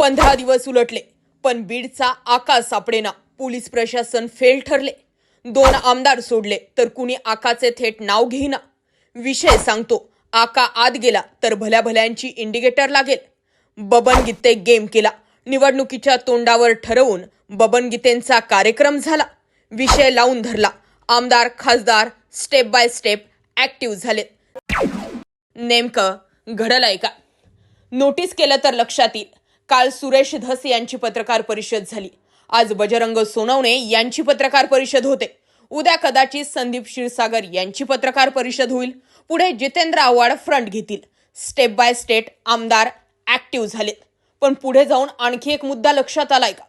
पंधरा दिवस उलटले पण बीडचा आकाश सापडेना. पोलीस प्रशासन फेल ठरले. दोन आमदार सोडले तर कुणी आकाचे थेट नाव घेईना. विषय सांगतो आका आत गेला तर भल्या भल्यांची इंडिकेटर लागेल. बबन गीते गेम केला. निवडणुकीच्या तोंडावर ठरवून बबन गीतेंचा कार्यक्रम झाला. विषय लावून धरला. आमदार खासदार स्टेप बाय स्टेप ऍक्टिव्ह झाले. नेमकं घडलंय का? नोटीस केलं तर लक्षात येईल. काल सुरेश धस यांची पत्रकार परिषद झाली. आज बजरंग सोनवणे यांची पत्रकार परिषद होते. उद्या कदाचित संदीप क्षीरसागर यांची पत्रकार परिषद होईल. पुढे जितेंद्र आव्हाड फ्रंट घेतील. स्टेप बाय स्टेट आमदार ऍक्टिव्ह झालेत. पण पुढे जाऊन आणखी एक मुद्दा लक्षात आलाय का?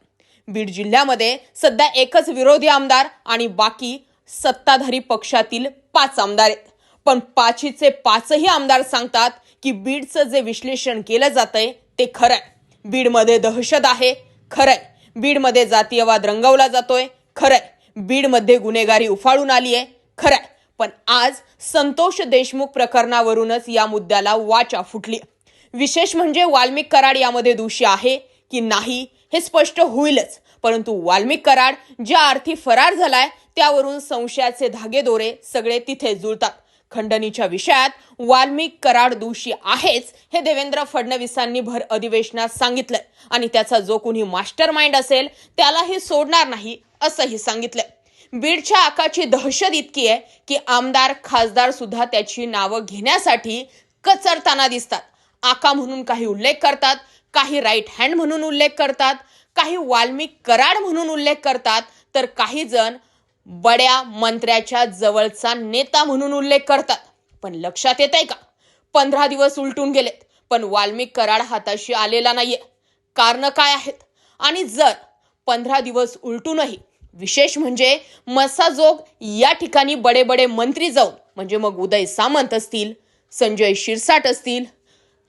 बीड जिल्ह्यामध्ये सध्या एकच विरोधी आमदार आणि बाकी सत्ताधारी पक्षातील पाच आमदार आहेत. पण पाचीचे पाचही आमदार सांगतात की बीडचं जे विश्लेषण केलं जातंय ते खरं आहे बीडमध्ये दहशत आहे. खरंय. बीडमध्ये जातीयवाद रंगवला जातोय. खरंय. बीडमध्ये गुन्हेगारी उफाळून आली आहे खरंय. पण आज संतोष देशमुख प्रकरणावरूनच या मुद्द्याला वाचा फुटली विशेष म्हणजे वाल्मिक कराड यामध्ये दोषी आहे की नाही हे स्पष्ट होईलच. परंतु वाल्मिक कराड ज्या अर्थी फरार झालाय त्यावरून संशयाचे धागेदोरे सगळे तिथे जुळतात. खंडणीच्या विषयात वाल्मिक कराड दोषी आहेच हे देवेंद्र फडणवीसांनी भर अधिवेशनात सांगितलंय. आणि त्याचा जो कुणी मास्टर माइंड असेल त्यालाही सोडणार नाही असंही सांगितलंय. बीडच्या आकाची दहशत इतकी आहे की आमदार खासदार सुद्धा त्याची नावं घेण्यासाठी कचरताना दिसतात. आका म्हणून काही उल्लेख करतात काही राईट हँड म्हणून उल्लेख करतात काही वाल्मिक कराड म्हणून उल्लेख करतात तर काही जण बड्या मंत्र्याच्या जवळचा नेता म्हणून उल्लेख करतात. पण लक्षात येत आहे का? पंधरा दिवस उलटून गेलेत पण वाल्मिक कराड हाताशी आलेला नाहीये. कारण काय आहेत? आणि जर पंधरा दिवस उलटूनही विशेष म्हणजे मसाजोग या ठिकाणी बडे बडे मंत्री जाऊन म्हणजे मग उदय सामंत असतील संजय शिरसाट असतील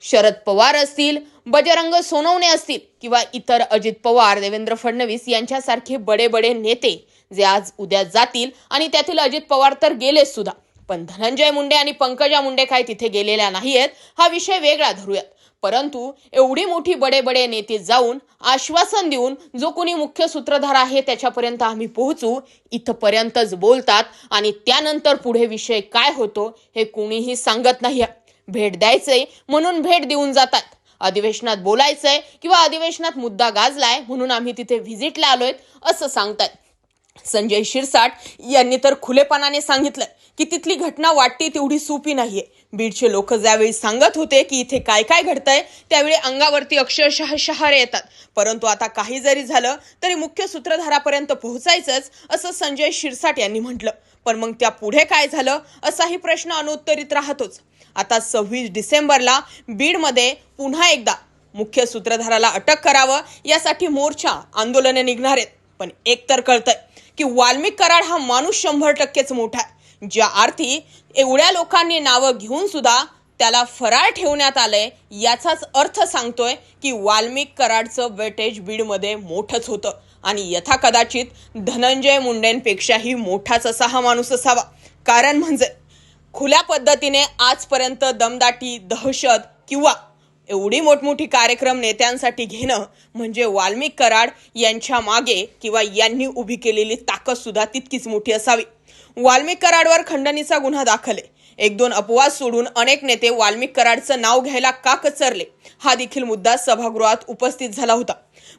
शरद पवार असतील बजरंग सोनवणे असतील किंवा इतर अजित पवार देवेंद्र फडणवीस यांच्यासारखे बडे बडे नेते जे आज उद्या जातील आणि त्यातील अजित पवार तर गेलेच सुद्धा. पण धनंजय मुंडे आणि पंकजा मुंडे काय तिथे गेलेल्या नाहीयेत हा विषय वेगळा धरूयात. परंतु एवढी मोठी बडे बडे नेते जाऊन आश्वासन देऊन जो कोणी मुख्य सूत्रधार आहे त्याच्यापर्यंत आम्ही पोहोचू इथपर्यंतच बोलतात आणि त्यानंतर पुढे विषय काय होतो हे कोणीही सांगत नाही भेट द्यायचंय म्हणून भेट देऊन जातात. अधिवेशनात बोलायचंय किंवा अधिवेशनात मुद्दा गाजलाय म्हणून आम्ही तिथे व्हिजिटला आलोय असं सांगतायत. संजय शिरसाट यांनी तर खुलेपणाने सांगितलं की तिथली घटना वाटते तेवढी सोपी नाहीये. बीडचे लोक ज्यावेळी सांगत होते की इथे काय काय घडतंय त्यावेळी अंगावरती अक्षरशः शहारे येतात. परंतु आता काही जरी झालं तरी मुख्य सूत्रधारापर्यंत पोहोचायचंच असं संजय शिरसाट यांनी म्हटलं. पण मग त्या पुढे काय झालं असाही प्रश्न अनुत्तरित राहतोच. आता सव्वीस डिसेंबरला बीडमध्ये पुन्हा एकदा मुख्य सूत्रधाराला अटक करावं यासाठी मोर्चा आंदोलने निघणार आहेत. पण एक तर कळतंय की वाल्मिक कराड हा माणूस शंभर टक्केच मोठा आहे. ज्या अर्थी एवढ्या लोकांनी नावं घेऊन सुद्धा त्याला फरार ठेवण्यात आलंय याचाच अर्थ सांगतोय की वाल्मिक कराडचं वेटेज बीडमध्ये मोठंच होतं. आणि यथा कदाचित धनंजय मुंडेंपेक्षाही मोठाच असा हा माणूस असावा. कारण म्हणजे खुल्या पद्धतीने आजपर्यंत दमदाटी दहशत किंवा एवढी मोठमोठी कार्यक्रम नेत्यांसाठी घेणं म्हणजे वाल्मिक कराड यांच्या मागे किंवा यांनी उभी केलेली ताकद सुद्धा तितकीच मोठी असावी. वाल्मिक कराडवर खंडणीचा गुन्हा दाखल आहे. एक दोन अपवाद सोडून अनेक नेते वाल्मिक कराडचं नाव घ्यायला का कचरले? हा देखील मुद्दा सभागृहात उपस्थित झाला होता.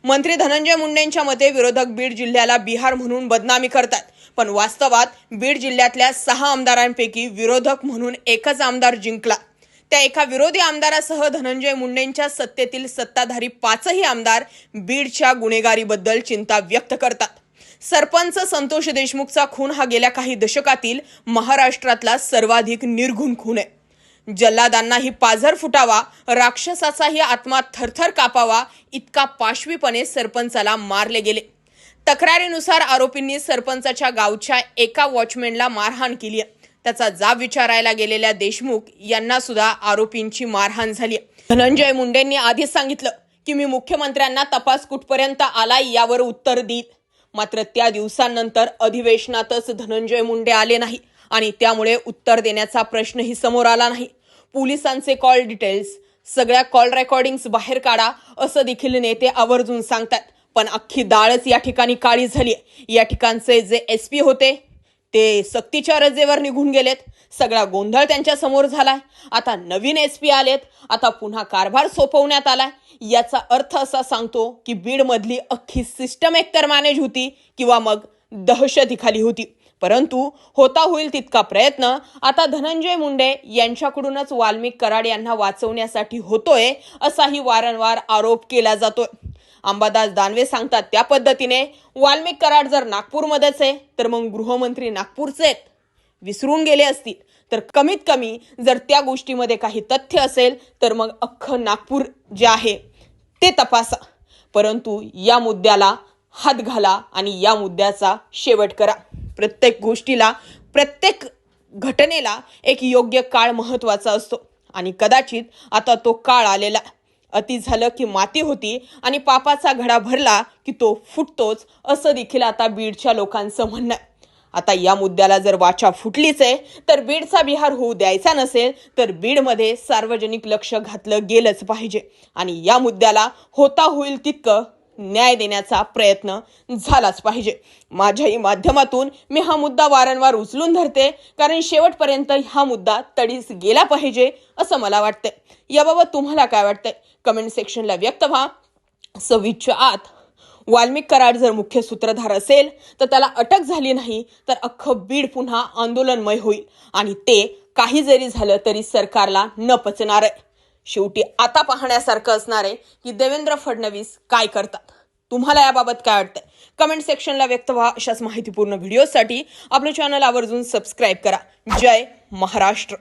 मंत्री धनंजय मुंडेंच्या मते विरोधक बीड जिल्ह्याला बिहार म्हणून बदनामी करतात. पण वास्तवात बीड जिल्ह्यातल्या सहा आमदारांपैकी विरोधक म्हणून एकच आमदार जिंकला. त्या एका विरोधी आमदारासह धनंजय मुंडेंच्या सत्तेतील सत्ताधारी पाचही आमदार बीडच्या गुन्हेगारीबद्दल चिंता व्यक्त करतात. सरपंच संतोष देशमुखचा खून हा गेल्या काही दशकातील महाराष्ट्रातला सर्वाधिक निर्घुण खून आहे. जल्लादांनाही पाझर फुटावा राक्षसाचाही आत्मा थरथर कापावा इतका पाशवीपणे सरपंचाला मारले गेले. तक्रारीनुसार आरोपींनी सरपंचाच्या गावच्या एका वॉचमॅनला मारहाण केली आहे. त्याचा जाब विचारायला गेलेल्या देशमुख यांना सुद्धा आरोपींची मारहाण झाली. आहे. धनंजय मुंडेंनी आधीच सांगितलं की मी मुख्यमंत्र्यांना तपास कुठपर्यंत आलाय यावर उत्तर देईल मात्र त्या दिवसांनंतर अधिवेशनातच धनंजय मुंडे आले नाही आणि त्यामुळे उत्तर देण्याचा प्रश्नही समोर आला नाही. पोलिसांचे कॉल डिटेल्स सगळ्या कॉल रेकॉर्डिंग्स बाहेर काढा असं देखील नेते आवर्जून सांगतात पण अख्खी डाळच या ठिकाणी काळी झाली या ठिकाणचे जे एस पी होते ते सक्तीच्या रजेवर निघून गेलेत. सगळा गोंधळ त्यांच्यासमोर झालाय. आता नवीन एस पी आलेत. आता पुन्हा कारभार सोपवण्यात आलाय. याचा अर्थ असा सांगतो की बीडमधली अख्खी सिस्टम एकतर मॅनेज होती किंवा मग दहशतीखाली होती. परंतु होता होईल तितका प्रयत्न. आता धनंजय मुंडे यांच्याकडूनच वाल्मिक कराड यांना वाचवण्यासाठी होतोय असाही वारंवार आरोप केला जातोय. अंबादास दानवे सांगतात त्या पद्धतीने वाल्मिक कराड जर नागपूरमध्येच आहे तर मग गृहमंत्री नागपूरचे आहेत. विसरून गेले असतील. तर कमीत कमी जर त्या गोष्टीमध्ये काही तथ्य असेल तर मग अख्खं नागपूर जे आहे ते तपासा. परंतु या मुद्द्याला हात घाला आणि या मुद्द्याचा शेवट करा. प्रत्येक गोष्टीला प्रत्येक घटनेला एक योग्य काळ महत्त्वाचा असतो. आणि कदाचित आता तो काळ आलेला. आहे. अति झालं की माती होती आणि पापाचा घडा भरला की तो फुटतोच असं देखील आता बीडच्या लोकांचं म्हणणं आहे. आता या मुद्द्याला जर वाचा फुटलीच आहे तर बीडचा बिहार होऊ द्यायचा नसेल तर बीडमध्ये सार्वजनिक लक्ष घातलं गेलंच पाहिजे. आणि या मुद्द्याला होता होईल तितकं न्याय देण्याचा प्रयत्न झालाच पाहिजे. माझ्याही माध्यमातून मी हा मुद्दा वारंवार उचलून धरते कारण शेवटपर्यंत हा मुद्दा तडीस गेला पाहिजे असं मला वाटतंय. याबाबत तुम्हाला काय वाटतंय? कमेंट सेक्शनला व्यक्त व्हा. सव्वीसच्या आत वाल्मिक कराड जर मुख्य सूत्रधार असेल तर त्याला अटक झाली नाही तर अख्खं बीड पुन्हा आंदोलनमय होईल. आणि ते काही जरी झालं तरी सरकारला न पचणार आहे शेवटी आता पाहण्यासारखं असणार आहे की देवेंद्र फडणवीस काय करतात? तुम्हाला याबाबत काय वाटतंय? कमेंट सेक्शनला व्यक्त व्हा. अशाच माहितीपूर्ण व्हिडिओसाठी आपलं चॅनल आवर्जून सबस्क्राईब करा. जय महाराष्ट्र.